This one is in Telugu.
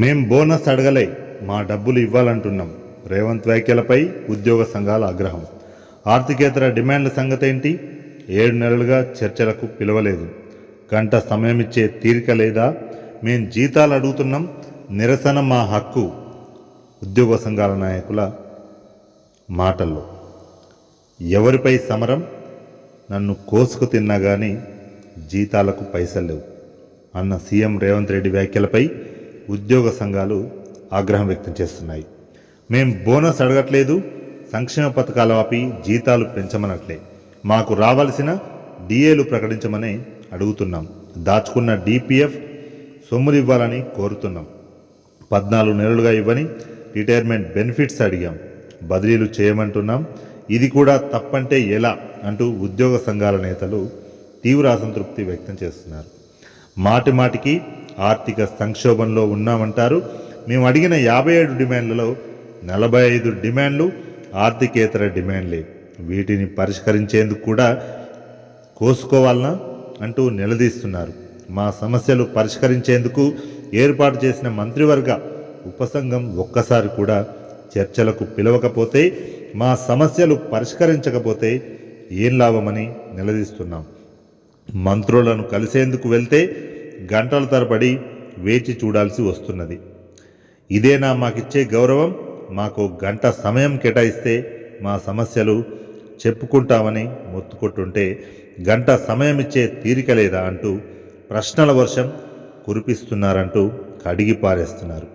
మేం బోనస్ అడగలే మా డబ్బులు ఇవ్వాలంటున్నాం. రేవంత్ వ్యాఖ్యలపై ఉద్యోగ సంఘాల ఆగ్రహం. ఆర్థికేతర డిమాండ్ల సంగతి ఏంటి ఏడు నెలలుగా చర్చలకు పిలవలేదు. గంట సమయం ఇచ్చే తీరిక లేదా? మేం జీతాలు అడుగుతున్నాం నిరసన మా హక్కు. ఉద్యోగ సంఘాల నాయకుల మాటల్లో. ఎవరిపై సమరం? నన్ను కోసుకు తిన్నా కానీ జీతాలకు పైసలు లేవు. అన్న సీఎం రేవంత్ రెడ్డి వ్యాఖ్యలపై ఉద్యోగ సంఘాలు ఆగ్రహం వ్యక్తం చేస్తున్నాయి. మేం బోనస్ అడగట్లేదు సంక్షేమ పథకాలు ఆపి జీతాలు పెంచమనట్లే. మాకు రావాల్సిన డిఏలు ప్రకటించమని అడుగుతున్నాం. దాచుకున్న డిపిఎఫ్ సొమ్ములు ఇవ్వాలని కోరుతున్నాం. పద్నాలుగు నెలలుగా ఇవ్వని రిటైర్మెంట్ బెనిఫిట్స్ అడిగాం. బదిలీలు చేయమంటున్నాం. ఇది కూడా తప్పంటే ఎలా అంటూ ఉద్యోగ సంఘాల నేతలు తీవ్ర అసంతృప్తి వ్యక్తం చేస్తున్నారు. మాటి మాటికి ఆర్థిక సంక్షోభంలో ఉన్నామంటారు. మేము అడిగిన యాభై ఏడు డిమాండ్లలో నలభై ఐదు డిమాండ్లు ఆర్థికేతర డిమాండ్లే. వీటిని పరిష్కరించేందుకు కూడా కోసుకోవాలనా అంటూ నిలదీస్తున్నారు. మా సమస్యలు పరిష్కరించేందుకు ఏర్పాటు చేసిన మంత్రివర్గ ఉపసంఘం ఒక్కసారి కూడా చర్చలకు పిలవకపోతే మా సమస్యలు పరిష్కరించకపోతే ఏం లాభమని నిలదీస్తున్నాం. మంత్రులను కలిసేందుకు వెళ్తే గంటల తరబడి వేచి చూడాల్సి వస్తున్నది. ఇదేనా మాకిచ్చే గౌరవం. మాకు గంట సమయం కేటాయిస్తే మా సమస్యలు చెప్పుకుంటామని మొత్తుకుంటుంటే గంట సమయం ఇచ్చే తీరిక లేదా అంటూ ప్రశ్నల వర్షం కురిపిస్తున్నారంటూ కడిగి పారేస్తున్నారు